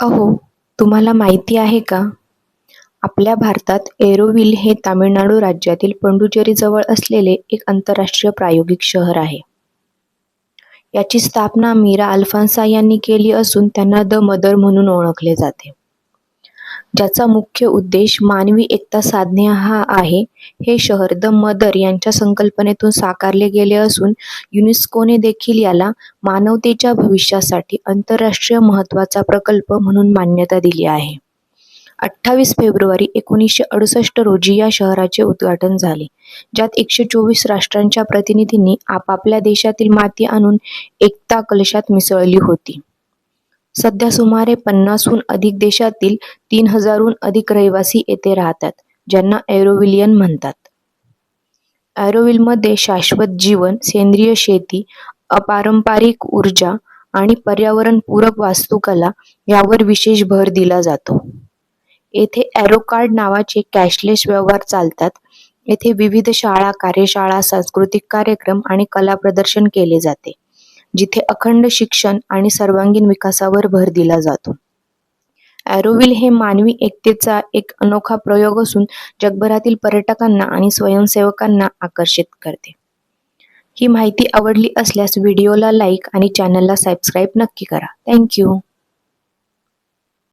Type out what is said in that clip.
अहो तुम्हाला माहिती आहे का? आपल्या भारतात एरोविल हे तामिळनाडू राज्यातील पंडुचेरीजवळ असलेले एक आंतरराष्ट्रीय प्रायोगिक शहर आहे. याची स्थापना मीरा अल्फान्सा यांनी केली असून त्यांना द मदर म्हणून ओळखले जाते. ज्याचा मुख्य उद्देश मानवी एकता साधणे हा आहे. हे शहर द मदर यांच्या संकल्पनेतून साकारले गेले असून युनेस्कोने देखील याला मानवतेच्या भविष्यासाठी आंतरराष्ट्रीय महत्त्वाचा प्रकल्प म्हणून मान्यता दिली आहे. अठ्ठावीस फेब्रुवारी एकोणीसशे अडुसष्ट रोजी या शहराचे उद्घाटन झाले ज्यात एकशे चोवीस राष्ट्रांच्या प्रतिनिधींनी आपापल्या देशातील माती आणून एकता कलशात मिसळली होती. सध्या सुमारे पन्नासहून अधिक देशातील तीन हजारहून अधिक रहिवासी येथे राहतात ज्यांना एरोविलियन म्हणतात. ॲरोविलमध्ये शाश्वत जीवन सेंद्रिय शेती अपारंपरिक ऊर्जा आणि पर्यावरणपूरक वास्तुकला यावर विशेष भर दिला जातो. येथे ॲरोकार्ड नावाचे कॅशलेस व्यवहार चालतात. येथे विविध शाळा कार्यशाळा सांस्कृतिक कार्यक्रम आणि कला प्रदर्शन केले जाते. जिथे अखंड शिक्षण आणि सर्वांगीण विकासावर भर दिला जातो. ॲरोविल हे मानवी एकतेचा एक अनोखा प्रयोग असून जगभरातील पर्यटकांना आणि स्वयंसेवकांना आकर्षित करते. ही माहिती आवडली असल्यास व्हिडिओला लाईक आणि चॅनलला सबस्क्राईब नक्की करा. थँक्यू.